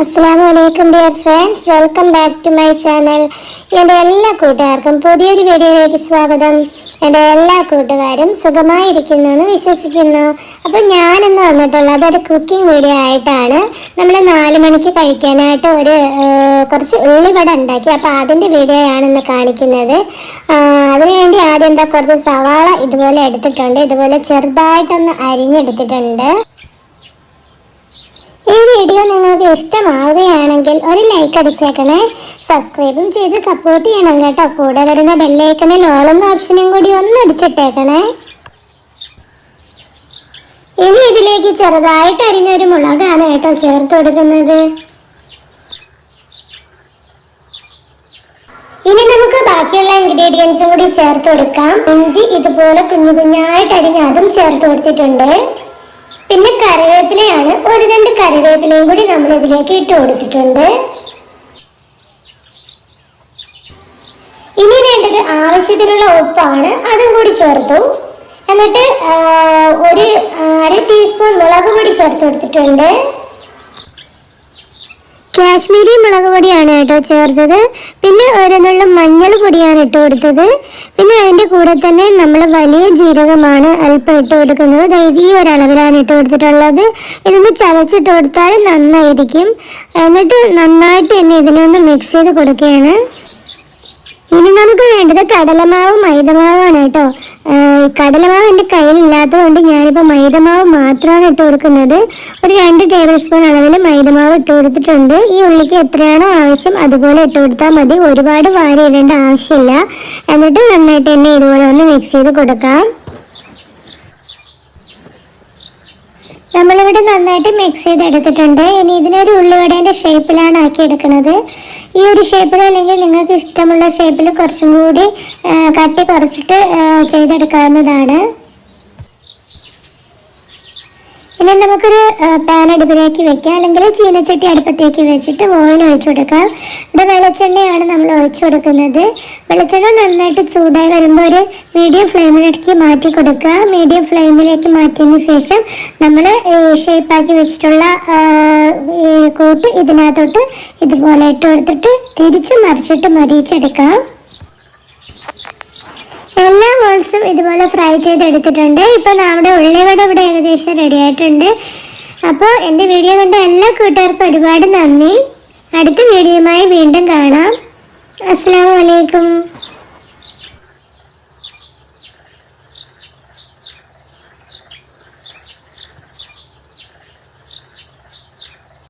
അസ്സാം വലൈക്കും dear friends welcome back to my channel എന്റെ എല്ലാ കൂട്ടുകാർക്കും പുതിയൊരു വീഡിയോയിലേക്ക് സ്വാഗതം. എന്റെ എല്ലാ കൂട്ടുകാരും സുഖമായിരിക്കുന്നു എന്ന് വിശ്വസിക്കുന്നു. അപ്പോൾ ഞാനിന്ന് വന്നിട്ടുള്ളത് ഒരു കുക്കിംഗ് വീഡിയോ ആയിട്ടാണ്. നമ്മൾ നാല് മണിക്ക് കഴിക്കാനായിട്ട് ഒരു കുറച്ച് ഉള്ളിവട ഉണ്ടാക്കി. അപ്പോൾ അതിന്റെ വീഡിയോയാണ് ഇന്ന് കാണിക്കുന്നത്. അതിനുവേണ്ടി ആദ്യം എന്താ കുറച്ച് സവാള ഇതുപോലെ എടുത്തിട്ടുണ്ട്. ഇതുപോലെ ചെറുതായിട്ടൊന്ന് അരിഞ്ഞെടുത്തിട്ടുണ്ട്. വീഡിയോ നിങ്ങൾക്ക് ഇഷ്ടമാവുകയാണെങ്കിൽ ഒരു ലൈക്ക് അടിച്ചേക്കണേ. സബ്സ്ക്രൈബും ചെയ്ത് സപ്പോർട്ട് ചെയ്യണം കേട്ടോ. കൂടെ വരുന്ന ബെല്ലൈക്കണിൽ ഓളുന്ന ഓപ്ഷനും കൂടി ഒന്ന് അടിച്ചിട്ടേക്കണേ. ഇനി ഇതിലേക്ക് ചെറുതായിട്ട് അരിഞ്ഞൊരു മുളകാണ് കേട്ടോ ചേർത്ത് കൊടുക്കുന്നത്. ഇനി നമുക്ക് ബാക്കിയുള്ള ഇൻഗ്രീഡിയൻസും കൂടി ചേർത്ത് കൊടുക്കാം. ഇഞ്ചി ഇതുപോലെ കുഞ്ഞു കുഞ്ഞായിട്ട് അരിഞ്ഞ് അതും ചേർത്ത് കൊടുത്തിട്ടുണ്ട്. പിന്നെ കറിവേപ്പിലയാണ്. ഒരു രണ്ട് കറിവേപ്പിലയും കൂടി നമ്മൾ ഇതിലേക്ക് ഇട്ട് കൊടുത്തിട്ടുണ്ട്. ഇനി വേണ്ടത് ആവശ്യത്തിനുള്ള ഉപ്പാണ്. അതും കൂടി ചേർത്തു. എന്നിട്ട് ഒരു അര ടീസ്പൂൺ മുളക് പൊടി ചേർത്ത് കൊടുത്തിട്ടുണ്ട്. കാശ്മീരി മുളക് പൊടിയാണ് കേട്ടോ ചേർത്തത്. പിന്നെ ഒരെണ്ണം മഞ്ഞൾ പൊടിയാണ് ഇട്ട് കൊടുത്തത്. പിന്നെ അതിന്റെ കൂടെ തന്നെ നമ്മൾ വലിയ ജീരകമാണ് അല്പം ഇട്ട് കൊടുക്കുന്നത്. ദൈവീ ഒരളവിലാണ് ഇട്ട് കൊടുത്തിട്ടുള്ളത്. ഇതൊന്ന് ചതച്ചിട്ട് കൊടുത്താൽ നന്നായിരിക്കും. എന്നിട്ട് നന്നായിട്ട് തന്നെ ഇതിനെ ഒന്ന് മിക്സ് ചെയ്ത് കൊടുക്കുകയാണ്. ഇനി വേണ്ടത് കടലമാവും മൈദമാവുമാണ് കേട്ടോ. കടലമാവ് എന്റെ കയ്യിലില്ലാത്തതുകൊണ്ട് ഞാനിപ്പോൾ മൈദമാവ് മാത്രമാണ് ഇട്ട് കൊടുക്കുന്നത്. ഒരു രണ്ട് ടേബിൾ സ്പൂൺ അളവിൽ മൈദമാവ് ഇട്ട് കൊടുത്തിട്ടുണ്ട്. ഈ ഉള്ളിക്ക് എത്രയാണോ ആവശ്യം അതുപോലെ ഇട്ട് കൊടുത്താൽ മതി. ഒരുപാട് വാരി ഇടേണ്ട ആവശ്യമില്ല. എന്നിട്ട് നന്നായിട്ട് തന്നെ ഇതുപോലെ ഒന്ന് മിക്സ് ചെയ്ത് കൊടുക്കാം. നമ്മളിവിടെ നന്നായിട്ട് മിക്സ് ചെയ്തെടുത്തിട്ടുണ്ട്. ഇനി ഇതിനൊരു ഉള്ളിവടേന്റെ ഷേപ്പിലാണ് ആക്കി എടുക്കുന്നത് ഈ ഒരു ഷേപ്പിൽ അല്ലെങ്കിൽ നിങ്ങൾക്ക് ഇഷ്ടമുള്ള ഷേപ്പിൽ കുറച്ചും കൂടി കട്ടി കുറച്ചിട്ട് ചെയ്തെടുക്കാവുന്നതാണ്. ഇനി നമുക്കൊരു പാൻ അടുപ്പിലേക്ക് വെക്കാം. അല്ലെങ്കിൽ ചീനച്ചട്ടി അടുപ്പത്തേക്ക് വെച്ചിട്ട് ഓയിൽ ഒഴിച്ചു കൊടുക്കാം. ഇവിടെ വെളിച്ചെണ്ണയാണ് നമ്മൾ ഒഴിച്ചു കൊടുക്കുന്നത്. വെളിച്ചെണ്ണ നന്നായിട്ട് ചൂടായി വരുമ്പോൾ ഒരു മീഡിയം ഫ്ലെയിമിലേക്ക് മാറ്റി കൊടുക്കുക. മീഡിയം ഫ്ലെയിമിലേക്ക് മാറ്റിയതിന് ശേഷം നമ്മൾ ഷേപ്പാക്കി വെച്ചിട്ടുള്ള കൂട്ട് ഇതിനകത്തോട്ട് ഇതുപോലെ ഇട്ട് കൊടുത്തിട്ട് തിരിച്ച് മറിച്ചിട്ട് മരിച്ചെടുക്കാം എല്ലാ ബോൾസും ഇതുപോലെ ഫ്രൈ ചെയ്തെടുത്തിട്ടുണ്ട്. ഇപ്പം നമ്മുടെ ഉള്ളിവട ഇവിടെ ഏകദേശം റെഡി ആയിട്ടുണ്ട്. അപ്പോൾ എന്റെ വീഡിയോ കണ്ട എല്ലാ കൂട്ടുകാർക്കും ഒരുപാട് നന്ദി. അടുത്ത വീഡിയോയുമായി വീണ്ടും കാണാം. അസ്സാം വലൈക്കും